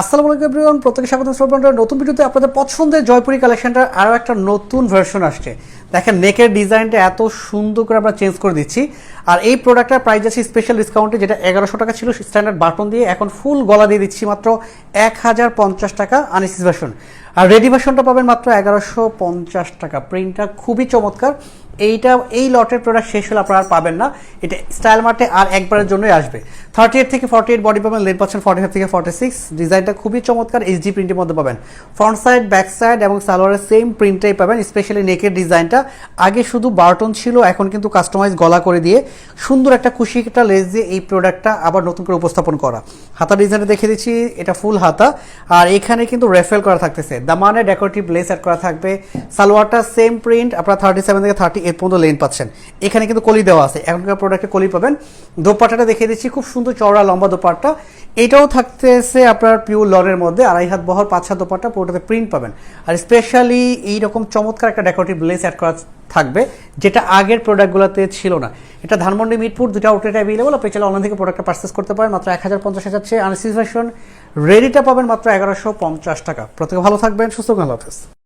আসসালামু আলাইকুম এভরিওয়ান প্রত্যেকে স্বাগত শ্রবণের নতুন ভিডিওতে আপনাদের পছন্দের জয়পুরি কালেকশনটার আরও একটা নতুন ভার্সন আসছে। দেখেন, নেকের ডিজাইনটা এত সুন্দর করে আমরা চেঞ্জ করে দিচ্ছি। আর এই প্রোডাক্টটার প্রাইস আছে স্পেশাল ডিসকাউন্টে যেটা এগারোশো টাকা ছিল স্ট্যান্ডার্ড বাটন দিয়ে এখন ফুল গলা দিয়ে দিচ্ছি মাত্র এক হাজার পঞ্চাশ টাকা আনিসিস ভার্সন আর রেডি ভার্সনটা পাবেন মাত্র এগারোশো পঞ্চাশ টাকা। প্রিন্টটা খুবই চমৎকার। এইটা, এই লটের প্রোডাক্ট শেষ হলে আপনারা পাবেন না। এটা স্টাইল মার্টে আর একবারের জন্যই আসবে। থার্টি এইট থেকে ফর্টি এইট বডি পাবেন লেট পাচ্ছেন ফর্টি ফাইভ থেকে ফর্টি সিক্স ডিজাইনটা খুবই চমৎকার এইচডি প্রিন্টের মধ্যে পাবেন। ফ্রন্ট সাইড ব্যাক সাইড এবং সালোয়ারের সেম প্রিন্টটাই পাবেন স্পেশালি নেকের ডিজাইনটা। আগে শুধু বার্টন ছিল, এখন কিন্তু কাস্টমাইজ গলা করে দিয়ে সুন্দর একটা খুশি একটা লেস দিয়ে এই প্রোডাক্টটা আবার নতুন করে উপস্থাপন করা। হাতা ডিজাইনটা দেখে দিচ্ছি, এটা ফুল হাতা। আর এখানে কিন্তু রেফেল করা থাকতেছে। দামানে ডেকোরেটিভ লেস অ্যাড করা থাকবে। সালোয়ারটা সেম প্রিন্ট আপনারা থার্টি সেভেন থেকে থার্টি এইট পর্যন্ত লেন পাচ্ছেন। এখানে কিন্তু কলি দেওয়া আছে। এখনকার প্রোডাক্টে কলি পাবেন। দোপাট্টাটা দেখিয়ে দিচ্ছি। খুব সুন্দর চওড়া লম্বা দোপাট্টা। এটাও থাকতেছে আপনার পিওর লনের মধ্যে। আড়াই হাত বহর, পাঁচ হাত দোপাট্টা পুরোটাতে প্রিন্ট পাবেন। আর স্পেশালি এইরকম চমৎকার একটা ডেকোরেটিভ লেস অ্যাড করা থাকবে, যেটা আগের প্রোডাক্টগুলোতে ছিল না। এটা ধানমন্ডি মিটপুর দুটো আউটলেট অ্যাভেলেবল আপনি চাইলে অনলাইন থেকে প্রোডাক্টটা পারচেস করতে পারেন। মাত্র এক হাজার পঞ্চাশ হাজার চেয়ে আনসিস ভার্সন রেডিটা পাবেন মাত্র এগারোশো পঞ্চাশ টাকা। প্রত্যেকে ভালো থাকবেন, সুস্থ হাফেজ।